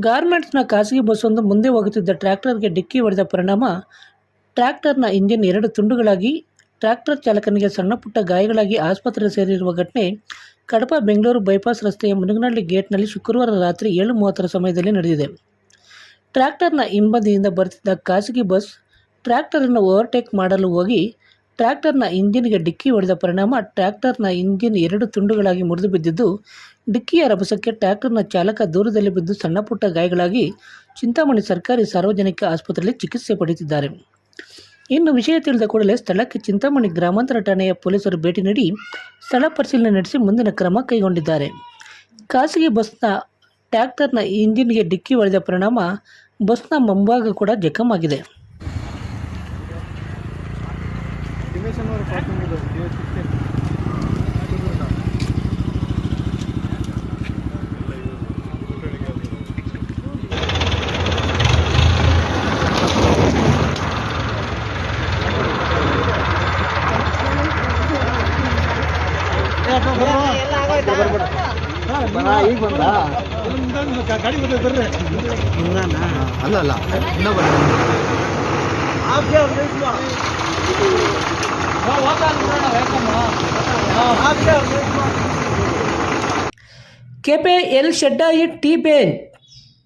ಗಾರ್ಮೆಂಟ್ಸ್ನ ಖಾಸಗಿ ಬಸ್ಸೊಂದು ಮುಂದೆ ಹೋಗುತ್ತಿದ್ದ ಟ್ರ್ಯಾಕ್ಟರ್ಗೆ ಡಿಕ್ಕಿ ಹೊಡೆದ ಪರಿಣಾಮ, ಟ್ರ್ಯಾಕ್ಟರ್ನ ಇಂಜಿನ್ ಎರಡು ತುಂಡುಗಳಾಗಿ, ಟ್ರ್ಯಾಕ್ಟರ್ ಚಾಲಕನಿಗೆ ಸಣ್ಣಪುಟ್ಟ ಗಾಯಗಳಾಗಿ ಆಸ್ಪತ್ರೆ ಸೇರಿರುವ ಘಟನೆ ಕಡಪ ಬೆಂಗಳೂರು ಬೈಪಾಸ್ ರಸ್ತೆಯ ಮುನಗನಹಳ್ಳಿ ಗೇಟ್ನಲ್ಲಿ ಶುಕ್ರವಾರ ರಾತ್ರಿ ಏಳು ಮೂವತ್ತರ ಸಮಯದಲ್ಲಿ ನಡೆದಿದೆ. ಟ್ರ್ಯಾಕ್ಟರ್ನ ಹಿಂಬದಿಯಿಂದ ಬರುತ್ತಿದ್ದ ಖಾಸಗಿ ಬಸ್ ಟ್ರ್ಯಾಕ್ಟರನ್ನು ಓವರ್ಟೇಕ್ ಮಾಡಲು ಹೋಗಿ ಟ್ರ್ಯಾಕ್ಟರ್ನ ಇಂಜಿನ್ಗೆ ಡಿಕ್ಕಿ ಹೊಡೆದ ಪರಿಣಾಮ ಟ್ರ್ಯಾಕ್ಟರ್ನ ಇಂಜಿನ್ ಎರಡು ತುಂಡುಗಳಾಗಿ ಮುರಿದು ಬಿದ್ದಿದ್ದು, ಡಿಕ್ಕಿಯ ರಭಸಕ್ಕೆ ಟ್ರ್ಯಾಕ್ಟರ್ನ ಚಾಲಕ ದೂರದಲ್ಲಿ ಬಿದ್ದು ಸಣ್ಣಪುಟ್ಟ ಗಾಯಗಳಾಗಿ ಚಿಂತಾಮಣಿ ಸರ್ಕಾರಿ ಸಾರ್ವಜನಿಕ ಆಸ್ಪತ್ರೆಯಲ್ಲಿ ಚಿಕಿತ್ಸೆ ಪಡೆಯುತ್ತಿದ್ದಾರೆ. ಇನ್ನು ವಿಷಯ ತಿಳಿದ ಕೂಡಲೇ ಸ್ಥಳಕ್ಕೆ ಚಿಂತಾಮಣಿ ಗ್ರಾಮಾಂತರ ಠಾಣೆಯ ಪೊಲೀಸರು ಭೇಟಿ ನೀಡಿ ಸ್ಥಳ ಪರಿಶೀಲನೆ ನಡೆಸಿ ಮುಂದಿನ ಕ್ರಮ ಕೈಗೊಂಡಿದ್ದಾರೆ. ಖಾಸಗಿ ಬಸ್ನ ಟ್ರ್ಯಾಕ್ಟರ್ನ ಇಂಜಿನ್ಗೆ ಡಿಕ್ಕಿ ಹೊಡೆದ ಪರಿಣಾಮ ಬಸ್ನ ಮುಂಭಾಗ ಕೂಡ ಜಖಮ್ ಆಗಿದೆ ದಿನೇಶನ್ ಅವರು ಪಾರ್ಕಿಂಗ್ ಇದೆ ಈಗ ಬಂದ ಗಾಡಿ ಬಂದ ಬರ್ರಿ ಅಲ್ಲ ಅಲ್ಲ ಇನ್ನೊಬ್ಬ ಕೆಪೆ ಎಲ್ ಶೆಡ್ಡಾಯಿ ಟೀ ಬೇನ್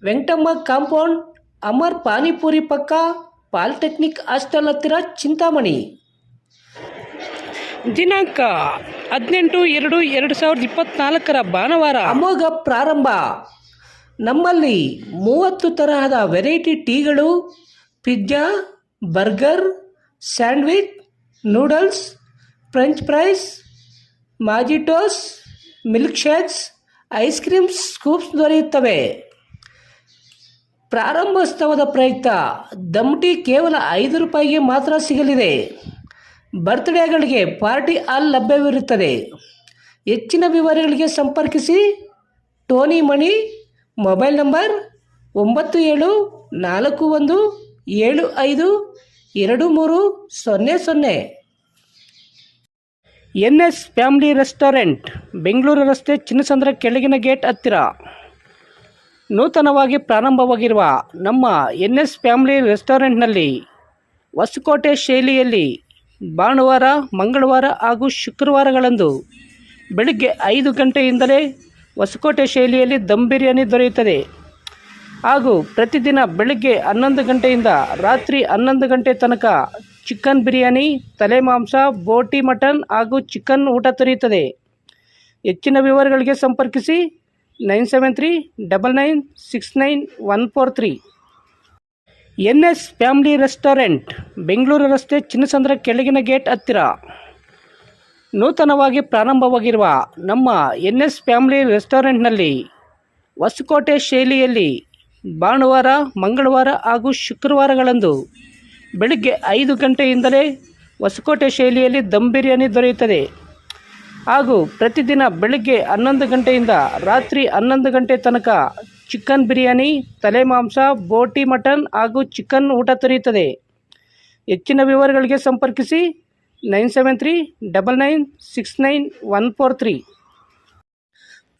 ವೆಂಕಟಮ್ಮ ಕಾಂಪೌಂಡ್ ಅಮರ್ ಪಾನಿಪುರಿ ಪಕ್ಕ ಪಾಲಿಟೆಕ್ನಿಕ್ ಹಾಸ್ಟೆಲ್ ಹತ್ತಿರ ಚಿಂತಾಮಣಿ. ದಿನಾಂಕ ಹದಿನೆಂಟು ಎರಡು ಎರಡು ಸಾವಿರದ ಇಪ್ಪತ್ನಾಲ್ಕರ ಭಾನುವಾರ. ಅಮೋಘ ಪ್ರಾರಂಭ. ನಮ್ಮಲ್ಲಿ ಮೂವತ್ತು ತರಹದ variety ಟೀಗಳು pizza burger sandwich noodles, French fries mojitos milkshakes, ice creams, scoops ದೊರೆಯುತ್ತವೆ. ಪ್ರಾರಂಭೋತ್ಸವದ ಪ್ರಯುಕ್ತ ದಮ್ ಕೇವಲ ಐದು ರೂಪಾಯಿಗೆ ಮಾತ್ರ ಸಿಗಲಿದೆ. ಬರ್ತ್ಡೇಗಳಿಗೆ ಪಾರ್ಟಿ ಹಾಲ್ ಲಭ್ಯವಿರುತ್ತದೆ. ಹೆಚ್ಚಿನ ವಿವರಗಳಿಗೆ ಸಂಪರ್ಕಿಸಿ ಟೋನಿ ಮಣಿ, ಮೊಬೈಲ್ ನಂಬರ್ ಒಂಬತ್ತು ಏಳು ನಾಲ್ಕು ಒಂದು ಏಳು ಐದು ಎರಡು ಮೂರು ಸೊನ್ನೆ ಸೊನ್ನೆ. N S family restaurant, Bengaluru ರಸ್ತೆ ಚಿನ್ನಸಂದ್ರ ಕೆಳಗಿನ ಗೇಟ್ ಹತ್ತಿರ. ನೂತನವಾಗಿ ಪ್ರಾರಂಭವಾಗಿರುವ ನಮ್ಮ ಎನ್ ಎಸ್ ಫ್ಯಾಮಿಲಿ ರೆಸ್ಟೋರೆಂಟ್ನಲ್ಲಿ ಹೊಸಕೋಟೆ ಶೈಲಿಯಲ್ಲಿ ಭಾನುವಾರ, ಮಂಗಳವಾರ ಹಾಗೂ ಶುಕ್ರವಾರಗಳಂದು ಬೆಳಿಗ್ಗೆ ಐದು ಗಂಟೆಯಿಂದಲೇ ಹೊಸಕೋಟೆ ಶೈಲಿಯಲ್ಲಿ ದಮ್ ಬಿರಿಯಾನಿ ದೊರೆಯುತ್ತದೆ. ಹಾಗೂ ಪ್ರತಿದಿನ ಬೆಳಗ್ಗೆ ಹನ್ನೊಂದು ಗಂಟೆಯಿಂದ ರಾತ್ರಿ ಹನ್ನೊಂದು ಗಂಟೆ ತನಕ ಚಿಕನ್ ಬಿರಿಯಾನಿ, ತಲೆ ಮಾಂಸ, ಬೋಟಿ ಮಟನ್ ಹಾಗೂ ಚಿಕನ್ ಊಟ ದೊರೆಯುತ್ತದೆ. ಹೆಚ್ಚಿನ ವಿವರಗಳಿಗೆ ಸಂಪರ್ಕಿಸಿ nine seven three double nine six nine one four three. N S family restaurant, Bengaluru ರಸ್ತೆ ಚಿನ್ನಸಂದ್ರ ಕೆಳಗಿನ ಗೇಟ್ ಹತ್ತಿರ. ನೂತನವಾಗಿ ಪ್ರಾರಂಭವಾಗಿರುವ ನಮ್ಮ ಎನ್ ಎಸ್ ಫ್ಯಾಮಿಲಿ ರೆಸ್ಟೋರೆಂಟ್ನಲ್ಲಿ ಹೊಸಕೋಟೆ ಶೈಲಿಯಲ್ಲಿ ಭಾನುವಾರ, ಮಂಗಳವಾರ ಹಾಗೂ ಶುಕ್ರವಾರಗಳಂದು ಬೆಳಗ್ಗೆ ಐದು ಗಂಟೆಯಿಂದಲೇ ಹೊಸಕೋಟೆ ಶೈಲಿಯಲ್ಲಿ ದಮ್ ಬಿರಿಯಾನಿ ದೊರೆಯುತ್ತದೆ. ಹಾಗೂ ಪ್ರತಿದಿನ ಬೆಳಗ್ಗೆ ಹನ್ನೊಂದು ಗಂಟೆಯಿಂದ ರಾತ್ರಿ ಹನ್ನೊಂದು ಗಂಟೆ ತನಕ ಚಿಕನ್ ಬಿರಿಯಾನಿ, ತಲೆ ಮಾಂಸ, ಬೋಟಿ ಮಟನ್ ಹಾಗೂ ಚಿಕನ್ ಊಟ ದೊರೆಯುತ್ತದೆ. ಹೆಚ್ಚಿನ ವಿವರಗಳಿಗೆ ಸಂಪರ್ಕಿಸಿ nine seven three double nine six nine one four three.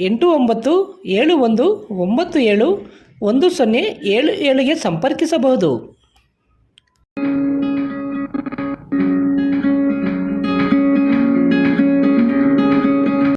ಎಂಟು ಒಂಬತ್ತು ಏಳು ಒಂದು ಒಂಬತ್ತು ಏಳು ಒಂದು ಸೊನ್ನೆ ಏಳು ಏಳಿಗೆ ಸಂಪರ್ಕಿಸಬಹುದು.